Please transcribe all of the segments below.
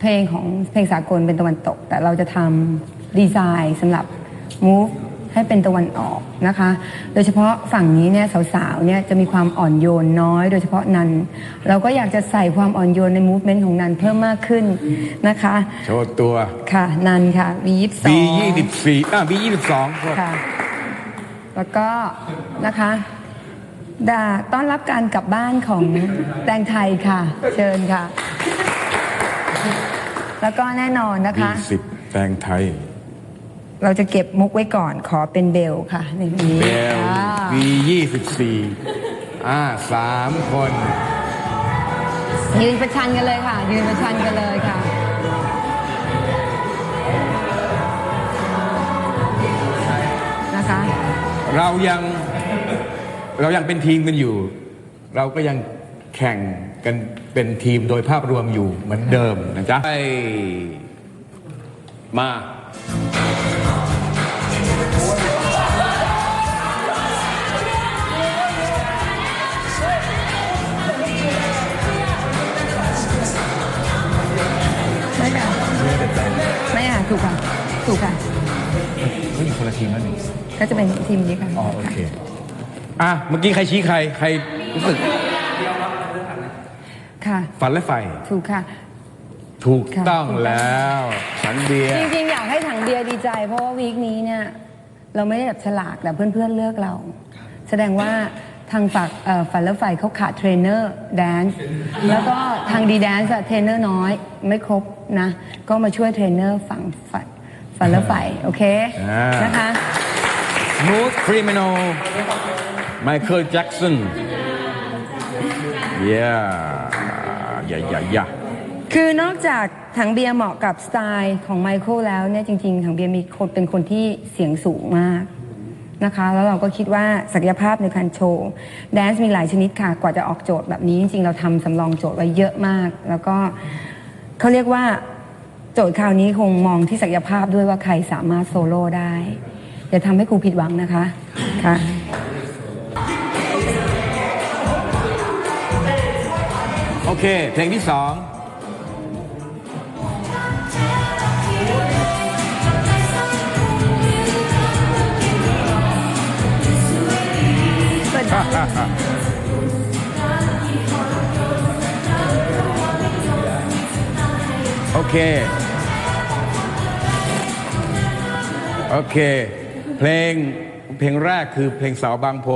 เพลงของเพลงสากลเป็นตะวันตก แต่เราจะทำดีไซน์สำหรับ move ให้เป็นตะวันออกนะคะ โดยเฉพาะฝั่งนี้เนี่ยสาวๆเนี่ยจะมีความอ่อนโยนน้อย โดยเฉพาะนัน เราก็อยากจะใส่ความอ่อนโยนใน movement ของนันเพิ่มมากขึ้นนะคะ โชว์ตัวค่ะนันค่ะ V ยี่ B ยี่สิบสี่อ่า B ยี่สิบสองค่ะ แล้วก็นะคะดาต้อนรับการกลับบ้านของแตงไทยค่ะ เชิญค่ะ แล้วก็แน่นอนนะบีคะ สิบแตงไทย เราจะเก็บมุกไว้ก่อนขอเป็นเบลค่ะในนี้เบลอ่า B ยี่สิบสี่อ่าสามคน ยืนประชันกันเลยค่ะ ยืนประชันกันเลยค่ะ นะคะ เรายังเรายังเป็นทีมกันอยู่ เราก็ยังแข่งกัน เป็นทีมโดยภาพรวมอยู่เหมือนเดิมนะจ๊ะไปมา ไม่ค่ะไม่ค่ะถูกค่ะถูกค่ะเขาอยู่คนละทีมแล้วนี่ก็จะเป็นทีมนี้ค่ะ อ๋อโอเค อะ เมื่อกี้ใครชี้ใคร ใครรู้สึก ค่ะ ฝันและไฟ ถูกค่ะ ถูกค่ะต้องแล้วสันเบียร์ จริงๆ อยากให้ถังเบียร์ดีใจ เพราะว่าวีคนี้เนี่ย เราไม่ได้แบบฉลากแต่เพื่อนๆเลือกเรา แสดงว่าทางฝักเอ่อฝันและไฟเขาขาดเทรนเนอร์แดนซ์แล้วก็ทางดีแดนซ์เทรนเนอร์น้อยไม่ครบนะ ก็มาช่วยเทรนเนอร์ฝั่งฝันฝันและไฟโอเคอ่าน นะคะ Smooth Criminal Michael Jackson yeah yeah yeah yeah คือนอกจากถังเบียร์เหมาะกับสไตล์ของไมเคิลแล้วเนี่ยจริง ๆ ถังเบียร์มีคนเป็นคนที่เสียงสูงมากนะคะ แล้วเราก็คิดว่าศักยภาพในการโชว์แดนซ์มีหลายชนิดค่ะ กว่าจะออกโจทย์แบบนี้ จริง ๆ เราทำสำรองโจทย์ไว้เยอะมาก แล้วก็เขาเรียกว่าโจทย์คราวนี้คงมองที่ศักยภาพด้วยว่าใครสามารถโซโล่ได้ อย่าทำให้ครูผิดหวังนะคะค่ะ เค เพลงที่สองโอเค โอเค เพลงเพลงแรกคือเพลงสาวบางโพ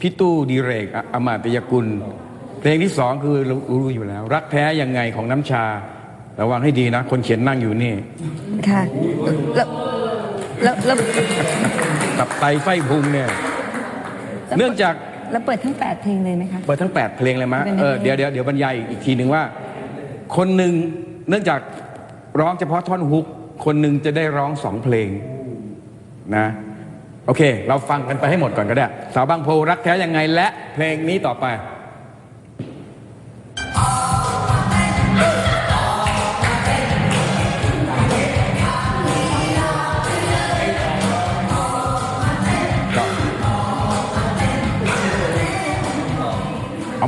พี่ตู้ดีเรกออมาตยกุล เพลงที่สองคือรู้รู้อยู่แล้ว รักแท้ยังไงของน้ำชา ระวังให้ดีนะ คนเขียนนั่งอยู่นี่ ค่ะ แล้วแล้วแล้วตับไตไฟพุงเนี่ย เนื่องจาก แล้วเปิดทั้ง 8 เพลงเลยไหมคะ เปิดทั้ง 8 เพลงเลยมะเป็นไงเออเดี๋ยวเดี๋ยวเดี๋ยวบรรยายอีกทีหนึ่งว่า คนหนึ่งเนื่องจากร้องเฉพาะท่อนฮุก คนหนึ่งจะได้ร้องสองเพลงนะ โอเค เราฟังกันไปให้หมดก่อนก็ได้ สาวบางโพรักแท้ยังไงและเพลงนี้ต่อไป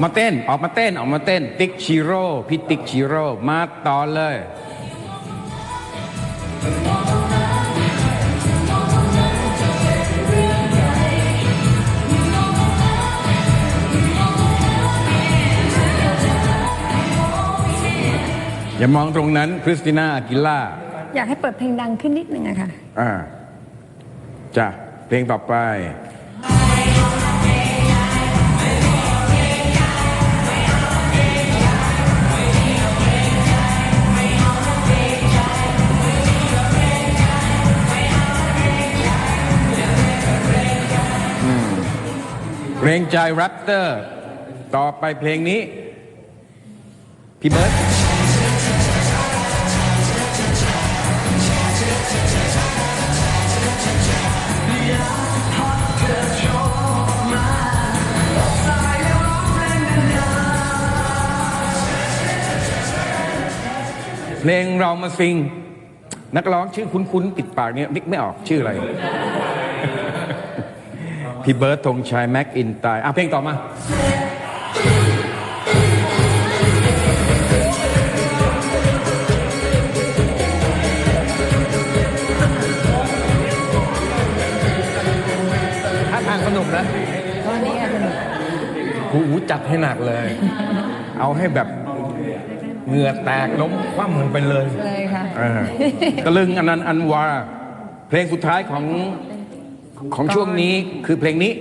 ออกมาเต้น ออกมาเต้น ออกมาเต้น ติ๊กชิโร่พี่ติ๊กชิโร่มาต่อเลย อย่ามองตรงนั้นคริสติน่าอากิล่าอยากให้เปิดเพลงดังขึ้นนิดนึงอะค่ะ อ่าจ้ะเพลงต่อไป งใจแรปเตอร์ ต่อไปเพลงนี้ พี่เบิร์ตเพลงเรามาซิง นักร้องชื่อคุ้นๆติดปากเนี่ยนึกไม่ออกชื่ออะไร พี่เบิร์ดธงชัยแม็กอินตายอะเพลงต่อมาท่าทางสนุกนะก็นนี้สนุกหูจัดให้หนักเลย เอาให้แบบเหงื่อแตกล้มคว่ำลงไปเลยเลยค่ะตะลึงอันนันอันวา เพลงสุดท้ายของ ของช่วงนี้คือเพลงนี้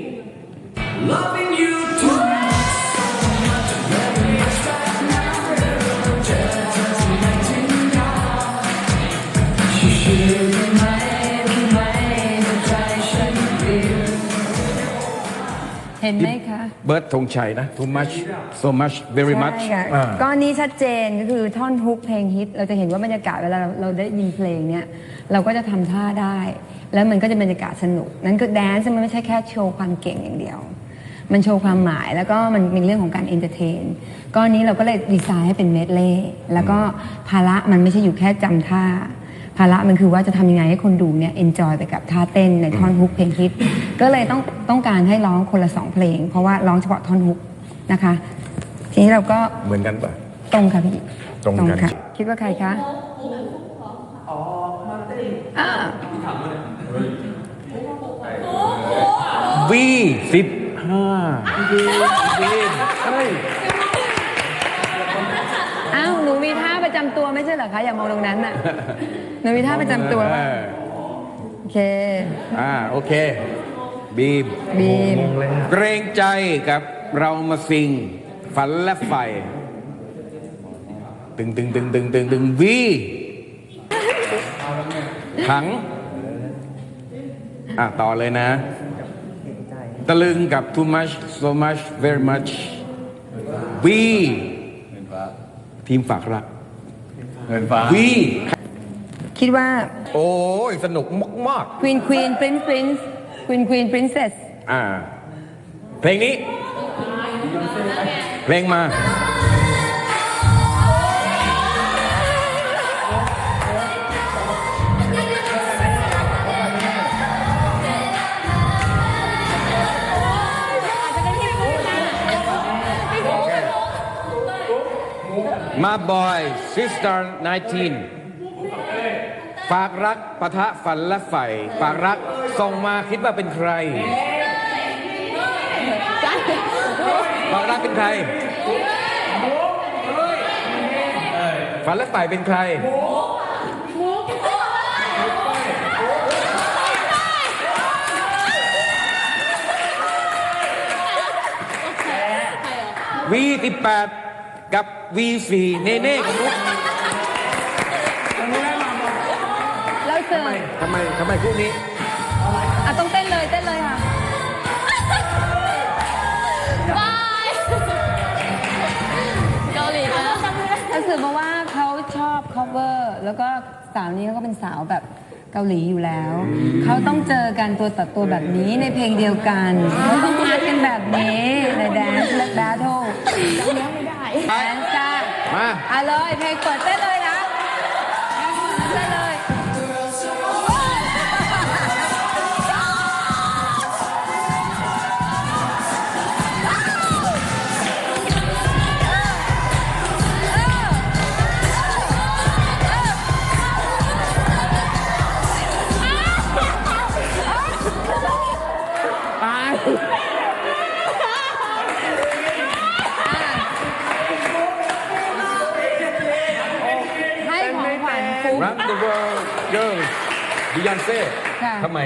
เห็นไหมคะ เบิร์ดธงชัยนะ too much so much very much ใช่ค่ะอ่าก้อนนี้ชัดเจนก็คือท่อนฮุกเพลงฮิต เราจะเห็นว่าบรรยากาศเวลาเราเราได้ยินเพลงเนี่ยเราก็จะทำท่าได้ แล้วมันก็จะบรรยากาศสนุก นั่นคือแดนซ์มันไม่ใช่แค่โชว์ความเก่งอย่างเดียว มันโชว์ความหมายแล้วก็มันเป็นเรื่องของการเอนเตอร์เทนก้อนนี้เราก็เลยดีไซน์ให้เป็นเมดเล่แล้วก็ภาระมันไม่ใช่อยู่แค่จำท่า ภาระมันคือว่าจะทำยังไงให้คนดูเนี่ยเอนจอยไปกับท่าเต้นในท่อนฮุกเพลงฮิต ก็เลยต้องต้องการให้ร้องคนละสองเพลง เพราะว่าร้องเฉพาะท่อนฮุกนะคะ ทีนี้เราก็เหมือนกันปะตรงค่ะพี่ตรงกันค่ะคิดว่าใครคะอ่าวีสิบห้าอ้าวหนูมีท่าประ จำตัวไม่ใช่เหรอคะ อย่ามองตรงนั้นน่ะหนูมีท่าประจำตัวป่ะโอเค อ่าโอเค บีม บีม งงเลยอะเกรงใจกับเรามาสิง ฝันและไฟตึงตึงตึงตึงตึงตึงวีถัง อะ ต่อเลยนะ ตะลึงกับ too much so much very much วีทีมฝากรัก เงินฟ้า วีคิดว่าโอ้ยสนุกมาก Queen Queen Prince Prince Queen Queen Princess อ่า เพลงนี้ เพลงมา มาบอย Sister 19 ฝากรักปะทะฝันและใฝ่ฝากรักส่งมาคิดว่าเป็นใคร ฝากรักเป็นใคร ฝันและใฝ่เป็นใคร วีสิบแปด กับวีสี่เนเน่กับนุ๊กแล้วเสิร์ฟทำไมทำไมคู่นี้อะต้องเต้นเลยเต้นเลยค่ะบายเกาหลีนะก็คือเพราะว่าเขาชอบ cover แล้วก็สาวนี้เขาก็เป็นสาวแบบเกาหลีอยู่แล้ว เขาต้องเจอกันตัวต่อตัวแบบนี้ในเพลงเดียวกันเขาต้องนัดกันแบบนี้ใน dance และ battle แดนซ์จ้ามาอะเลยเพลงเปิดเต้นเลย ก Run the world girls Beyonce ค่ะๆทำไม